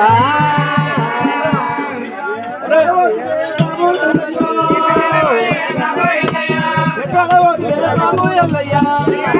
Ah! అయ్యా.